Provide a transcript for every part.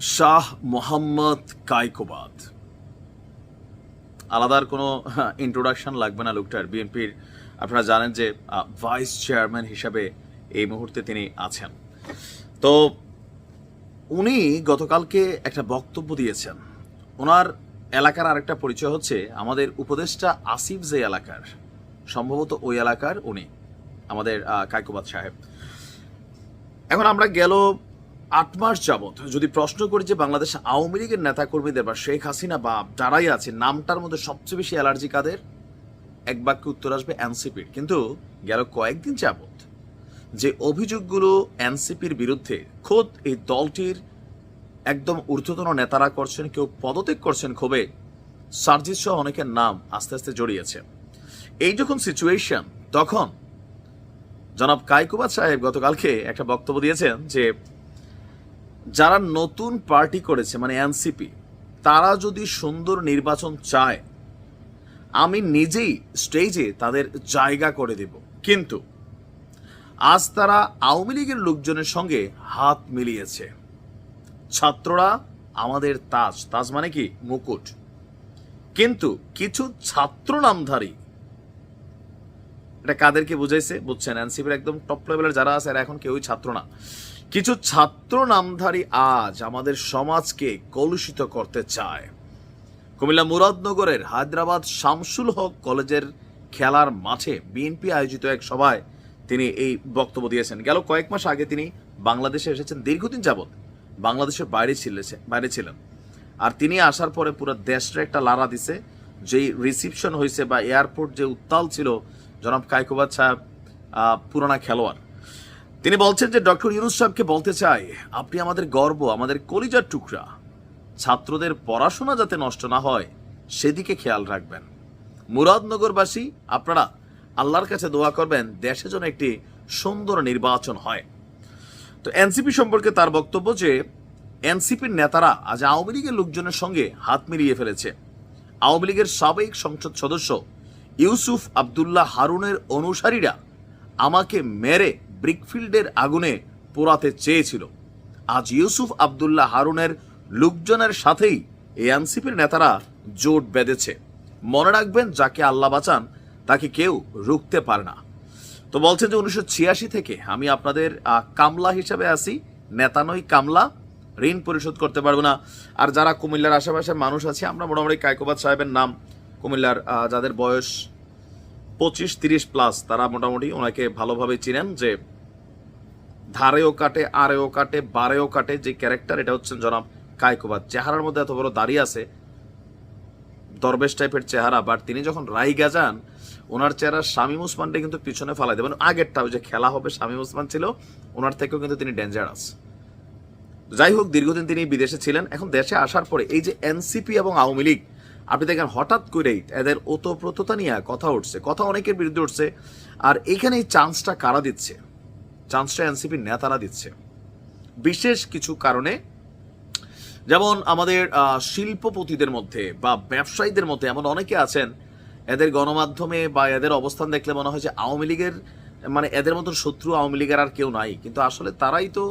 শাহ মোহাম্মদ কাইকোবাদ আলাদার কোনো ইন্ট্রোডাকশন লাগবে না লোকটার। বিএনপির আপনারা জানেন যে ভাইস চেয়ারম্যান হিসাবে এই মুহূর্তে তিনি আছেন। তো উনি গতকালকে একটা বক্তব্য দিয়েছেন। ওনার এলাকার আরেকটা পরিচয় হচ্ছে আমাদের উপদেষ্টা আসিফ যে এলাকার সম্ভবত ওই এলাকার উনি আমাদের আহ, কাইকোবাদ সাহেব। এখন আমরা গেল আট মাস যাবৎ যদি প্রশ্ন করি যে বাংলাদেশ আওয়ামী লীগের নেতা কর্মীদের বা শেখ হাসিনা বা যারাই আছে নামটার মধ্যে সবচেয়ে বেশি অ্যালার্জি কাদের? এক বাক্যে উত্তর আসবে এনসিপির। কিন্তু গেল কয়েকদিন যাবৎ যে অভিযোগগুলো এনসিপির বিরুদ্ধে, খোদ এই দলটির একদম ঊর্ধ্বতন নেতারা করছেন, কেউ পদত্যাগ করছেন ক্ষোভে সার্জিস সহ অনেকের নাম আস্তে আস্তে জড়িয়েছে। এই যখন সিচুয়েশন তখন জনাব কাইকুবাদ সাহেব গতকালকে একটা বক্তব্য দিয়েছেন যে যারা নতুন পার্টি করেছে মানে এনসিপি, তারা যদি সুন্দর নির্বাচন চায়, আমি নিজেই স্টেজে তাদের জায়গা করে দেব। কিন্তু আজ তারা আওয়ামী লীগের লোকজনের সঙ্গে হাত মিলিয়েছে। ছাত্ররা আমাদের তাজ তাজ মানে কি? মুকুট। কিন্তু কিছু ছাত্র নামধারী, এটা কাদেরকে বুঝাইছে? বুঝছেন, এনসিপির একদম টপ লেভেলের যারা আছে, এরা এখন কেউই ছাত্র না। কিছু ছাত্র নামধারী আজ আমাদের সমাজকে কলুষিত করতে চায়। কুমিল্লা মুরাদনগরের হায়দ্রাবাদ শামসুল হক কলেজের খেলার মাঠে বিএনপি আয়োজিত এক সভায় তিনি এই বক্তব্য দিয়েছেন। গেল কয়েক মাস আগে তিনি বাংলাদেশে এসেছেন, দীর্ঘদিন যাবৎ বাংলাদেশের বাইরে ছিলেন বাইরে ছিলেন। আর তিনি আসার পরে পুরো দেশটা একটা লারা দিছে, যেই রিসিপশন হয়েছে বা এয়ারপোর্ট যে উত্তাল ছিল, জনাব কায়কোবাদ সাহেব পুরোনা খেলোয়াড়। তিনি বলছেন যে ডক্টর ইউনুস সাহেবকে বলতে চাই, আপনি আমাদের গর্ব, আমাদের কলিজার টুকরা। ছাত্রদের পড়াশোনা যাতে নষ্ট না হয়, সেদিকে খেয়াল রাখবেন। মুরাদনগরবাসী, আপনারা আল্লাহর কাছে দোয়া করবেন, দেশে যেন একটি সুন্দর নির্বাচন হয়। তো এনসিপি সম্পর্কে তার বক্তব্য যে, এনসিপির নেতারা আজ আওয়ামী লীগের লোকজনের সঙ্গে হাত মিলিয়ে ফেলেছে। আওয়ামী লীগের সাবেক সংসদ সদস্য ইউসুফ আবদুল্লাহ হারুনের অনুসারীরা আমাকে মেরে ব্রিকফিল্ডের আগুনে পোড়াতে চেয়েছিল। আজ ইউসুফ আবদুল্লাহ হারুনের লোকজনের সাথেই এই এনসিপির নেতারা জোট বেঁধেছে। মনে রাখবেন, যাকে আল্লাহ বাঁচান, তাকে কেউ রুখতে পারে না। তো বলছে যে উনিশশো ছিয়াশি থেকে আমি আপনাদের কামলা হিসাবে আছি। নেতা নই, কামলা। ঋণ পরিশোধ করতে পারব না। আর যারা কুমিল্লার আশেপাশে মানুষ আছে, আমরা মোটামুটি কায়কোবাদ সাহেবের নাম কুমিল্লার যাদের বয়স পঁচিশ, তিরিশ প্লাস তারা মোটামুটি ওনাকে ভালোভাবে চিনেন যে ধারেও কাটে, আরেও কাটে, বারেও কাটে, যে ক্যারেক্টার এটা হচ্ছেন জনাব কায়কোবাদ চেহারার মধ্যে এত বড় দাঁড়িয়ে আছে, দরবেশ টাইপের চেহারা বাট তিনি যখন রাইগা যান, ওনার চেহারা শামীম উসমানটা কিন্তু পিছনে ফালাই দেবেন আগেরটা, ওই যে খেলা হবে, শামীম উসমান ছিল, ওনার থেকেও কিন্তু তিনি ডেঞ্জারাস যাই হোক, দীর্ঘদিন তিনি বিদেশে ছিলেন। এখন দেশে আসার পরে এই যে এনসিপি এবং আওয়ামী লীগ আপনি দেখেন, হঠাৎ করেই এদের ওতপ্রোততা নিয়ে কথা উঠছে, কথা অনেকের বিরুদ্ধে উঠছে। আর এখানে এই চান্সটা কারা দিচ্ছে? চান্সটা এনসিপির নেতারা দিচ্ছে। বিশেষ কিছু কারণে, যেমন আমাদের শিল্পপতিদের মধ্যে বা ব্যবসায়ীদের মধ্যে এমন অনেকে আছেন, এদের গণমাধ্যমে বা এদের অবস্থান দেখলে মনে হয় যে আওয়ামী লীগের মানে এদের মতন শত্রু আওয়ামী লীগের আর কেউ নাই। কিন্তু আসলে তারাই তো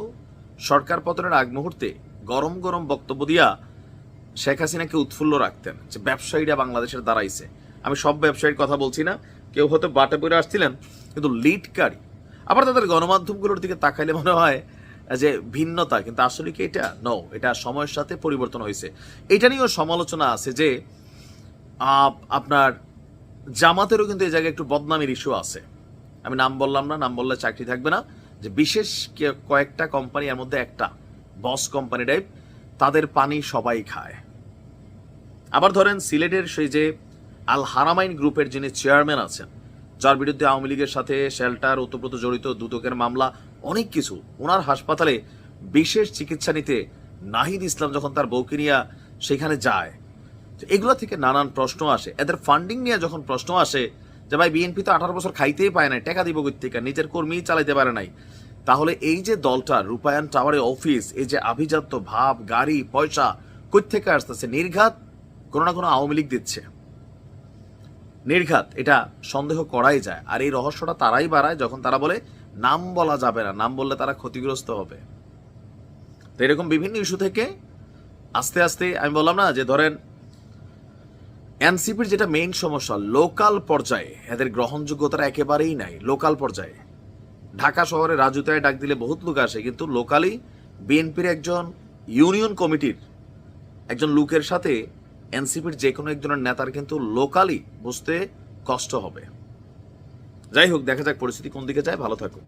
সরকার পতনের আগ মুহূর্তে গরম গরম বক্তব্য দিয়া শেখ হাসিনাকে উৎফুল্ল রাখতেন যে ব্যবসায়ীরা বাংলাদেশের দাঁড়াইছে। আমি সব ব্যবসায়ীর কথা বলছি না, কেউ হয়তো বাটে পড়ে আসছিলেন, কিন্তু লিডকারী। আবার তাদের গণমাধ্যমগুলোর দিকে তাকাইলে মনে হয় যে ভিন্নতা, কিন্তু আসলে কি এটা? নো এটা সময়ের সাথে পরিবর্তন হয়েছে। এটা নিয়েও সমালোচনা আছে যে আপনার জামাতেরও কিন্তু এই জায়গায় একটু বদনামের ইস্যু আছে। আমি নাম বললাম না, নাম বললে চাকরি থাকবে না। যে বিশেষ কয়েকটা কোম্পানি এর মধ্যে একটা বস কোম্পানি টাইপ তাদের পানি সবাই খায়। আবার ধরেন সিলেটের সেই যে আল হারামাইন গ্রুপের যিনি চেয়ারম্যান আছেন, যার বিরুদ্ধে আওয়ামী লীগের সাথে শেল্টার, ওতপ্রোত জড়িত দুদকের মামলা, অনেক কিছু। ওনার হাসপাতালে বিশেষ চিকিৎসা নিতে নাহিদ ইসলাম যখন তার বউকে নিয়ে সেখানে যায় এগুলো থেকে নানান প্রশ্ন আসে। এদের ফান্ডিং নিয়ে যখন প্রশ্ন আসে যে, ভাই বিএনপি তো আঠারো বছর খাইতেই পায় না টাকা দিব থেকে নিজের কর্মী চালাইতে পারে নাই। তাহলে এই যে দলটা, রূপায়ণ টাওয়ারে অফিস, এই যে আভিজাত্য ভাব, গাড়ি, পয়সা কই থেকে আসতেছে? নির্ঘাত কোনো না কোনো আওয়ামী লীগ দিচ্ছে। নির্ঘাত এটা সন্দেহ করাই যায়। আর এই রহস্যটা তারাই বাড়ায় যখন তারা বলে, নাম বলা যাবে না, নাম বললে তারা ক্ষতিগ্রস্ত হবে। তো এরকম বিভিন্ন ইস্যু থেকে আস্তে আস্তে আমি বললাম না যে ধরেন, এনসিপির যেটা মেইন সমস্যা লোকাল পর্যায়ে এদের গ্রহণযোগ্যতা একেবারেই নাই লোকাল পর্যায়ে। ঢাকা শহরে রাজুতায় ডাক দিলে বহুত লোক আসে, কিন্তু লোকালি বিএনপির একজন ইউনিয়ন কমিটির একজন লোকের সাথে এনসিপির যে কোনো একজনের নেতার কিন্তু লোকালি বুঝতে কষ্ট হবে। যাই হোক, দেখা যাক পরিস্থিতি কোন দিকে যায়। ভালো থাকুক